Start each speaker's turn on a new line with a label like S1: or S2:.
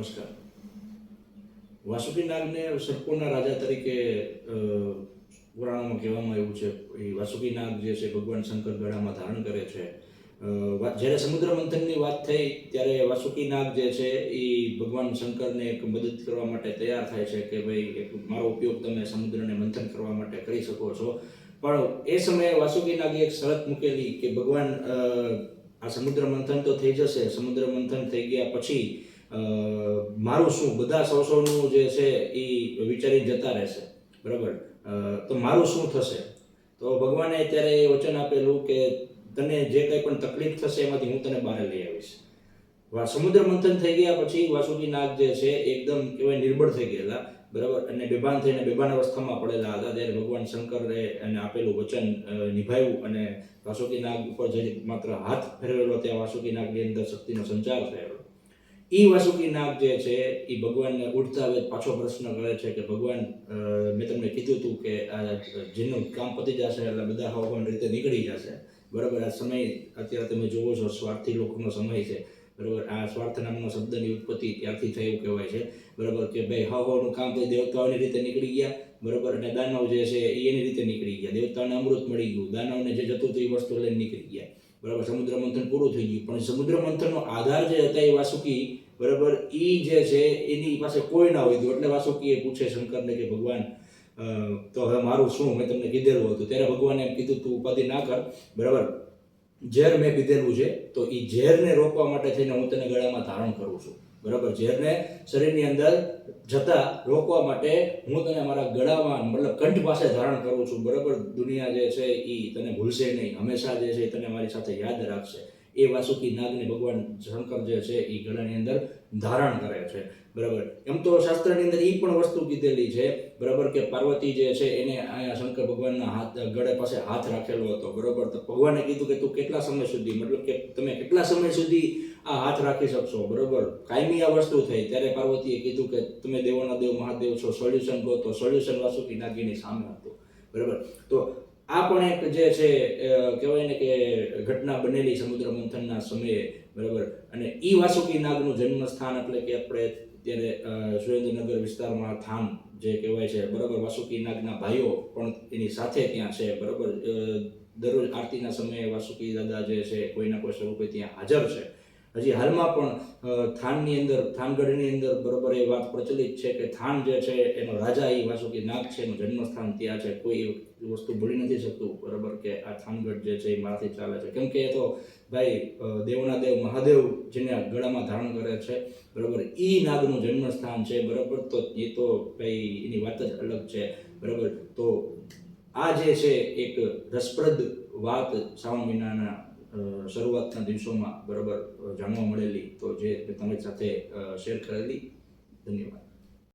S1: નમસ્કાર. વાસુકી નાગને સર્પોના રાજા તરીકે પુરાણોમાં કહેવામાં આવ્યું છે. એ વાસુકી નાગ જે છે ભગવાન શંકર ગળામાં ધારણ કરે છે. જ્યારે સમુદ્ર મંથનની વાત થઈ, ત્યારે વાસુકી નાગ જે છે એ ભગવાન શંકરને એક મદદ કરવા માટે તૈયાર થાય છે કે ભાઈ, એક મારો ઉપયોગ તમે સમુદ્રને મંથન કરવા માટે કરી શકો છો. પણ એ સમયે વાસુકી નાગે એક શરત મૂકેલી કે ભગવાન આ સમુદ્ર મંથન તો થઈ જશે. સમુદ્ર મંથન થઈ ગયા પછી મારું શું, બધા સૌ જે છે એ વિચારી જતા રહેશે, બરાબર? તો મારું શું થશે? તો ભગવાને ત્યારે એ વચન આપેલું કે તને જે કંઈ પણ તકલીફ થશે એમાંથી હું તને બહાર લઈ આવીશ. સમુદ્ર મંથન થઈ ગયા પછી વાસુકી નાગ જે છે એકદમ કહેવાય નિર્બળ થઈ ગયેલા, બરાબર? અને બેભાન થઈને બેભાન અવસ્થામાં પડેલા હતા, ત્યારે ભગવાન શંકરે એને આપેલું વચન નિભાવ્યું અને વાસુકી નાગ ઉપર જે માત્ર હાથ ફેરવેલો, ત્યાં વાસુકી નાગની અંદર શક્તિનો સંચાર થયેલો. ઈ વાસુકી નાગ જે છે એ ભગવાનને ઉઠતા હવે પાછો પ્રશ્ન કરે છે કે, ભગવાન મેં તમને કીધું હતું કે, આ જેનું કામ પતી જશે એટલે બધા હવામાન રીતે નીકળી જશે. બરાબર, આ સમય અત્યારે તમે જોવો છો, સ્વાર્થી લોકોનો સમય છે. બરાબર, આ સ્વાર્થ નામનો શબ્દની ઉત્પત્તિ ત્યારથી એવું કહેવાય છે. બરાબર, કે ભાઈ હવાનું કામ તો દેવતાઓની રીતે નીકળી ગયા. બરાબર, અને દાનવ જે છે એ એની રીતે નીકળી ગયા. દેવતાઓને અમૃત મળી ગયું. દાનવને જે જતું હતું એ વસ્તુ લઈને નીકળી ગયા. બરાબર, સમુદ્ર મંથન પૂરું થઈ ગયું. પણ સમુદ્ર મંથનનો આધાર જે હતા એ વાસુકી બરાબર? ઈ જે છે, એની પાસે કોઈ ના હોય. એટલે વાસુકીએ પૂછે શંકરને કે, ભગવાન તો હવે મારું શું? મેં તમને કીધેલું હતું. ત્યારે ભગવાને એમ કીધું, તું ઉપાધિ ના કર. બરાબર? ઝેર મેં પીધેલું છે, તો એ ઝેરને રોકવા માટે થઈને હું તને ગળામાં ધારણ કરું છું. બરાબર? ઝેરને શરીરની અંદર જતા રોકવા માટે હું તને મારા ગળામાં, મતલબ કંઠ પાસે ધારણ કરું છું. બરાબર? દુનિયા જે છે એ તને ભૂલશે નહીં. હંમેશા જે છે એ તને મારી સાથે યાદ રાખશે. એ વાસુકી નાગને ભગવાન શંકર જે છે એ ગળાની અંદર ધારણ કરે છે. બરાબર? એમ તો શાસ્ત્રની અંદર એ પણ વસ્તુ કીધેલી છે, બરાબર કે પાર્વતી જે છે એને અહીંયા શંકર ભગવાનના હાથ, ગળે પાસે હાથ રાખેલો હતો, બરાબર? તો ભગવાને કીધું કે તું કેટલા સમય સુધી, મતલબ કે તમે કેટલા સમય સુધી આ હાથ રાખી શકશો, બરાબર? કાયમી આ વસ્તુ થઈ, ત્યારે પાર્વતીએ કીધું કે તમે દેવોના દેવ, મહાદેવ છો, સોલ્યુશન કહો તો સોલ્યુશન વાસુકી નાગીની સામે હતું, બરાબર? તો આ પણ એક જે છે કહેવાય ને કે ઘટના બનેલી સમુદ્ર મંથનના સમયે, બરાબર? અને ઈ વાસુકી નાગનું જન્મસ્થાન એટલે કે આપણે અત્યારે સુરેન્દ્રનગર વિસ્તારમાં થામ જે કહેવાય છે, બરાબર? વાસુકી નાગના ભાઈઓ પણ એની સાથે ત્યાં છે, બરાબર? દરરોજ આરતીના સમયે વાસુકી દાદા જે છે, કોઈના કોઈ સ્વરૂપે ત્યાં હાજર છે. હજી હાલમાં પણ થાનની અંદર, થાનગઢની અંદર બરોબર એ વાત પ્રચલિત છે કે થાન જે છે એનો રાજા એ વાસુકી નાગ છે, એનું જન્મસ્થાન ત્યાં છે. કોઈ વસ્તુ ભૂલી નથી શકતું બરોબર કે આ થાનગઢ જે છે એ મારાથી ચાલે છે. કેમ કે એ તો ભાઈ દેવના દેવ મહાદેવ જેને ગળામાં ધારણ કરે છે, બરોબર એ નાગનું જન્મસ્થાન છે, બરોબર, તો એ તો ભાઈ એની વાત જ અલગ છે, બરોબર. તો આ જે છે એક રસપ્રદ વાત શ્રાવણ મહિનાના શરૂઆતના દિવસોમાં બરાબર જાણવા મળેલી તો જે તમારી સાથે શેર કરેલી. ધન્યવાદ.